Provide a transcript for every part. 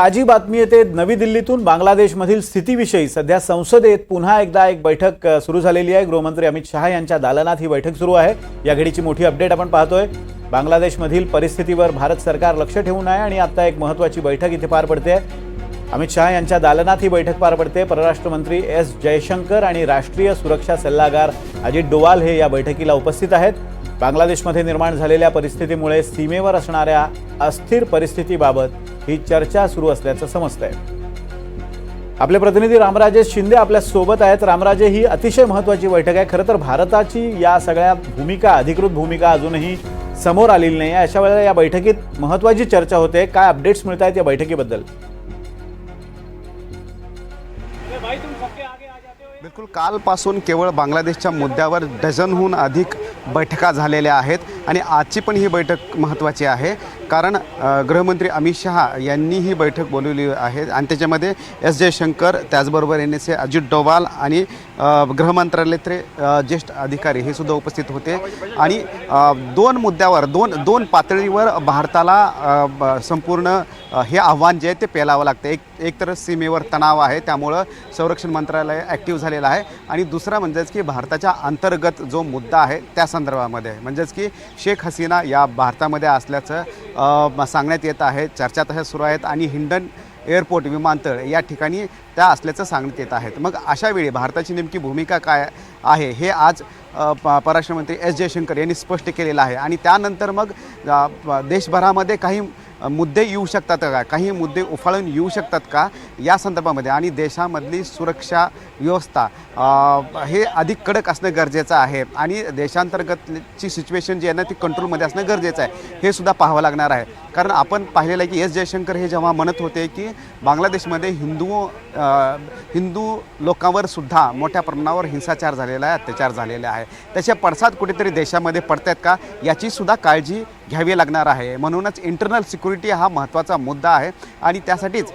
ताजी बातमी येते नवी दिल्लीतून बांगलादेशमधील स्थितीविषयी. सध्या संसदेत पुन्हा एकदा एक बैठक सुरू झालेली आहे. गृहमंत्री अमित शहा यांच्या दालनात ही बैठक सुरू आहे. या घडीची मोठी अपडेट आपण पाहतोय. बांगलादेशमधील परिस्थितीवर भारत सरकार लक्ष ठेवून आहे आणि आता एक महत्वाची बैठक इथे पार पडते. अमित शहा यांच्या दालनात ही बैठक पार पडते. परराष्ट्र मंत्री एस जयशंकर आणि राष्ट्रीय सुरक्षा सल्लागार अजित डोवाल हे या बैठकीला उपस्थित आहेत. बांगलादेशमध्ये निर्माण झालेल्या परिस्थितीमुळे सीमेवर असणाऱ्या अस्थिर परिस्थितीबाबत ही चर्चा सुरू असल्याचं समजतंय. आपले प्रतिनिधी रामराजे शिंदे आपल्यासोबत आहेत. रामराजे ही अतिशय महत्वाची बैठक आहे. खरं तर भारताची या सगळ्या भूमिका अधिकृत भूमिका अजूनही समोर आलेली नाही आहे अशा वेळेला या बैठकीत महत्वाची चर्चा होते. काय अपडेट्स मिळत आहेत या बैठकीबद्दल? बिलकुल कालपासून केवळ बांगलादेशच्या मुद्द्यावर डझनहून अधिक बैठका झालेल्या आहेत. आणि आजची पण ही बैठक महत्त्वाची आहे. कारण गृहमंत्री अमित शहा यांनी ही बैठक बोलवली आहे आणि त्याच्यामध्ये एस जयशंकर त्याचबरोबर N S A Ajit Doval आणि गृहमंत्रालयातले ज्येष्ठ अधिकारी हे सुद्धा उपस्थित होते. आणि दोन मुद्द्यावर दोन दोन पातळीवर भारताला संपूर्ण हे आव्हान जे आहे ते पेलावं लागतं. एक एक तर सीमेवर तणाव आहे त्यामुळं संरक्षण मंत्रालय ॲक्टिव्ह झालेलं आहे. आणि दुसरा म्हणजेच की भारताच्या अंतर्गत जो मुद्दा आहे त्या संदर्भामध्ये. म्हणजेच की शेख हसीना या भारतामध्ये असल्याचं सांगण्यात येत आहे. चर्चा तशा सुरू आहेत आणि हिंडन एअरपोर्ट विमानतळ या ठिकाणी त्या असल्याचं सांगण्यात येत आहेत. मग अशा वेळी भारताची नेमकी भूमिका काय आहे हे आज प- परराष्ट्र मंत्री एस जयशंकर यांनी स्पष्ट केलेलं आहे. आणि त्यानंतर मग देशभरामध्ये काही मुद्दे येऊ शकतात का? काही मुद्दे उफाळून येऊ शकतात का या संदर्भामध्ये? आणि देशामधली सुरक्षा व्यवस्था हे अधिक कडक असणं गरजेचं आहे. आणि देशांतर्गतची सिच्युएशन जी आहे ना ती कंट्रोलमध्ये असणं गरजेचं आहे. हे सुद्धा पाहावं लागणार आहे. कारण आपण पाहिलेलं आहे की एस जयशंकर हे जेव्हा म्हणत होते की बांगलादेशमध्ये हिंदू हिंदू लोकांवर सुद्धा मोठ्या प्रमाणावर हिंसाचार झालेला आहे अत्याचार झालेला आहे. त्याचे पडसाद कुठेतरी देशामध्ये पडत आहेत का? याची सुद्धा काळजी घ्यावी लागणार आहे. म्हणूनच इंटरनल सिक्युरिटी हा महत्त्वाचा मुद्दा आहे आणि त्यासाठीच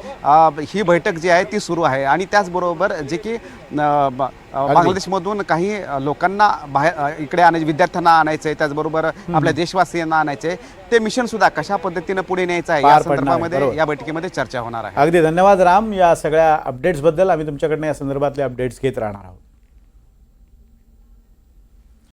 ही बैठक जी आहे ती सुरू आहे. आणि त्याचबरोबर जे की बांगलादेशमधून काही लोकांना बाहेर इकडे आणायचे विद्यार्थ्यांना आणायचं आहे त्याचबरोबर आपल्या देशवासियांना आणायचं. आहे ते मिशन सुद्धा कशा पद्धतीनं पुढे न्यायचं आहे या संदर्भामध्ये. या बैठकीमध्ये चर्चा होणार आहे. अगदी. धन्यवाद राम. या सगळ्या अपडेट्सबद्दल आम्ही तुमच्याकडनं या संदर्भातले अपडेट्स घेत राहणार आहोत.